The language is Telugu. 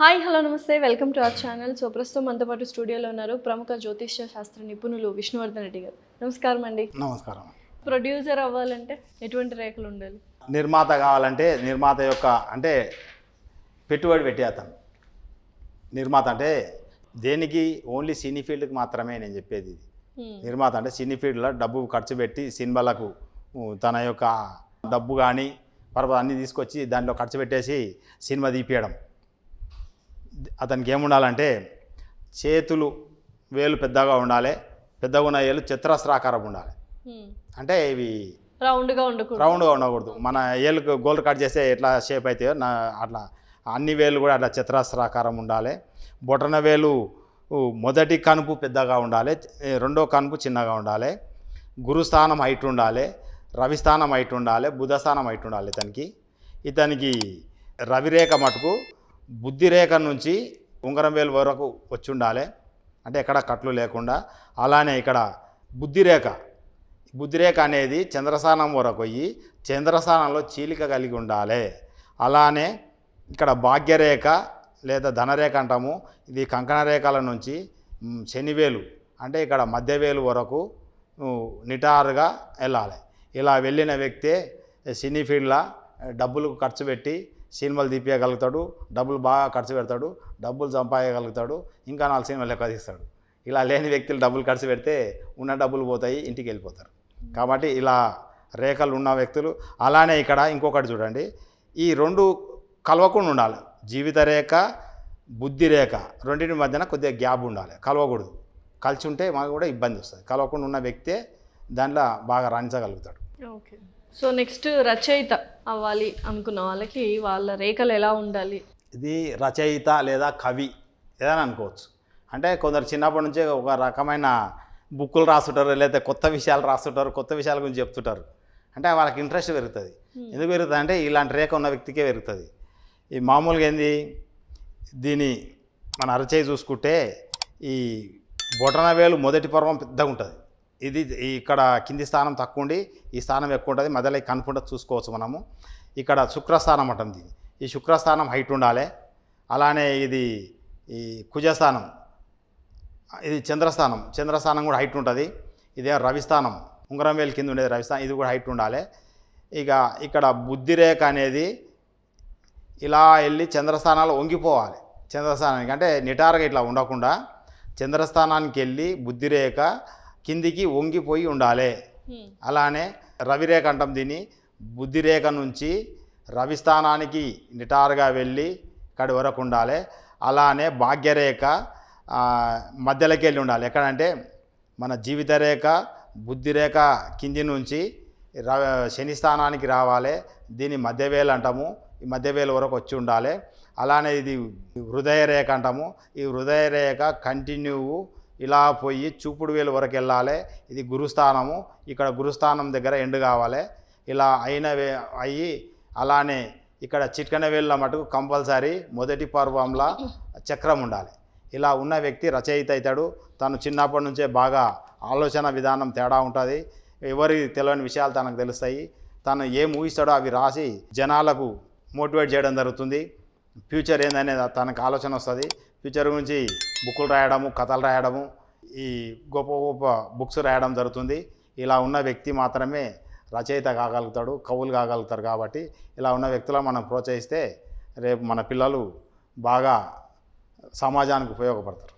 Hi hello namaste. Welcome to our channel. So ప్రస్తుతం మనతో పాటు స్టూడియోలో ఉన్నారు ప్రముఖ జ్యోతిష్య శాస్త్ర నిపుణులు విష్ణువర్ధన్ రెడ్డి గారు. నమస్కారం అండి. నమస్కారం. ప్రొడ్యూసర్ అవ్వాలంటే ఎటువంటి రేఖలు ఉండాలి? నిర్మాత కావాలంటే నిర్మాత యొక్క అంటే పెట్టుబడి పెట్టే అతను. నిర్మాత అంటే దేనికి? ఓన్లీ సినీ ఫీల్డ్కి మాత్రమే నేను చెప్పేది ఇది. నిర్మాత అంటే సినీ ఫీల్డ్లో డబ్బు ఖర్చు పెట్టి సినిమాలకు తన యొక్క డబ్బు కానీ పర్వ అన్నీ తీసుకొచ్చి దాంట్లో ఖర్చు పెట్టేసి సినిమా తీపియడం. అతనికి ఏముండాలంటే చేతులు వేలు పెద్దగా ఉండాలి పెద్దగా ఉన్న వేలు చతురస్రాకారం ఉండాలి. అంటే ఇవి రౌండ్గా ఉండకూడదు. రౌండ్గా ఉండకూడదు. మన ఏళ్ళకు గోల్ కట్ చేస్తే ఎట్లా షేప్ అవుతాయో నా అట్లా అన్ని వేలు కూడా అట్లా చతురస్రాకారం ఉండాలి. బొటన వేలు మొదటి కనుపు పెద్దగా ఉండాలి రెండో కనుపు చిన్నగా ఉండాలి. గురుస్థానం హైట్ ఉండాలి రవిస్థానం హైట్ ఉండాలి బుధస్థానం హైట్ ఉండాలి ఇతనికి. ఇతనికి రవిరేఖ మటుకు బుద్ధిరేఖ నుంచి ఉంగరం వేలు వరకు వచ్చి ఉండాలి అంటే ఎక్కడ కట్లు లేకుండా అలానే ఇక్కడ బుద్ధిరేఖ. బుద్ధిరేఖ అనేది చంద్రస్థానం వరకు పోయి చంద్రస్థానంలో చీలిక కలిగి ఉండాలి. అలానే ఇక్కడ భాగ్యరేఖ లేదా ధనరేఖ అంటాము. ఇది కంకణ రేఖల నుంచి శనివేలు అంటే ఇక్కడ మధ్యవేలు వరకు నువ్వు నిటారుగా వెళ్ళాలి. ఇలా వెళ్ళిన వ్యక్తే సినీ ఫీల్డ్లో డబ్బులు ఖర్చు పెట్టి సినిమాలు తీపియగలుగుతాడు డబ్బులు బాగా ఖర్చు పెడతాడు డబ్బులు సంపాదగలుగుతాడు ఇంకా నాలుగు సినిమాలు ఎక్కువ తీస్తాడు. ఇలా లేని వ్యక్తులు డబ్బులు ఖర్చు పెడితే ఉన్న డబ్బులు పోతాయి ఇంటికి వెళ్ళిపోతారు. కాబట్టి ఇలా రేఖలు ఉన్న వ్యక్తులు. అలానే ఇక్కడ ఇంకొకటి చూడండి. ఈ రెండు కలవకుండా ఉండాలి. జీవిత రేఖ బుద్ధి రేఖ రెండింటి మధ్యన కొద్దిగా గ్యాప్ ఉండాలి. కలవకూడదు. కలిసి ఉంటే మాకు కూడా ఇబ్బంది వస్తుంది. కలవకుండా ఉన్న వ్యక్తే దాంట్లో బాగా రాణించగలుగుతాడు. ఓకే. సో నెక్స్ట్ రచయిత అవ్వాలి అనుకున్న వాళ్ళకి వాళ్ళ రేఖలు ఎలా ఉండాలి? ఇది రచయిత లేదా కవి ఏదైనా అనుకోవచ్చు. అంటే కొందరు చిన్నప్పటి నుంచే ఒక రకమైన బుక్కులు రాస్తుంటారు లేదా కొత్త విషయాలు రాస్తుంటారు కొత్త విషయాల గురించి చెప్తుంటారు. అంటే వాళ్ళకి ఇంట్రెస్ట్ పెరుగుతుంది. ఎందుకు పెరుగుతుంది అంటే ఇలాంటి రేఖ ఉన్న వ్యక్తికే పెరుగుతుంది. ఈ మామూలుగా ఏంది? దీని మన అరచేయి చూసుకుంటే ఈ బొటన వేలు మొదటి పర్వం పెద్దగా ఉంటుంది ఇది ఇక్కడ కింది స్థానం తక్కువ ఉండి ఈ స్థానం ఎక్కువ ఉంటుంది మధ్యలో కనుకుంటే చూసుకోవచ్చు మనము. ఇక్కడ శుక్రస్థానం అంటాం ఈ శుక్రస్థానం హైట్ ఉండాలి. అలానే ఇది ఈ కుజస్థానం ఇది చంద్రస్థానం. చంద్రస్థానం కూడా హైట్ ఉంటుంది. ఇదే రవిస్థానం ఉంగరం వేలు కింద ఉండేది రవిస్థానం ఇది కూడా హైట్ ఉండాలి. ఇక ఇక్కడ బుద్ధిరేఖ అనేది ఇలా వెళ్ళి చంద్రస్థానాలు వంగిపోవాలి. చంద్రస్థానానికి అంటే నిటారుగా ఇట్లా ఉండకుండా చంద్రస్థానానికి వెళ్ళి బుద్ధిరేఖ కిందికి వంగిపోయి ఉండాలి. అలానే రవిరేఖ అంటాం దీన్ని. బుద్ధిరేఖ నుంచి రవిస్థానానికి నిటారుగా వెళ్ళి ఇక్కడి వరకు ఉండాలి. అలానే భాగ్యరేఖ మధ్యలోకి వెళ్ళి ఉండాలి. ఎక్కడంటే మన జీవిత రేఖ బుద్ధిరేఖ కింది నుంచి శని స్థానానికి రావాలి. దీన్ని మధ్యవేలు అంటాము. ఈ మధ్యవేలు వరకు వచ్చి ఉండాలి. అలానే ఇది హృదయ రేఖ అంటాము. ఈ హృదయ రేఖ కంటిన్యూ ఇలా పోయి చూపుడు వేలు వరకు వెళ్ళాలి. ఇది గురుస్థానము. ఇక్కడ గురుస్థానం దగ్గర ఎండు కావాలి. ఇలా అయిన అయ్యి అలానే ఇక్కడ చిట్కన వేళ్ళ మటుకు కంపల్సరీ మొదటి పర్వంలో చక్రం ఉండాలి. ఇలా ఉన్న వ్యక్తి రచయిత అవుతాడు. తను చిన్నప్పటి నుంచే బాగా ఆలోచన విధానం తేడా ఉంటుంది. ఎవరి తెలియని విషయాలు తనకు తెలుస్తాయి. తను ఏం ఊహిస్తాడో అవి రాసి జనాలకు మోటివేట్ చేయడం జరుగుతుంది. ఫ్యూచర్ ఏందనేది తనకు ఆలోచన వస్తుంది. ఫ్యూచర్ గురించి బుక్కులు రాయడము కథలు రాయడము ఈ గొప్ప గొప్ప బుక్స్ రాయడం జరుగుతుంది. ఇలా ఉన్న వ్యక్తి మాత్రమే రచయిత కాగలుగుతాడు కవులు కాగలుగుతారు కాబట్టి ఇలా ఉన్న వ్యక్తులను మనం ప్రోత్సహిస్తే రేపు మన పిల్లలు బాగా సమాజానికి ఉపయోగపడతారు.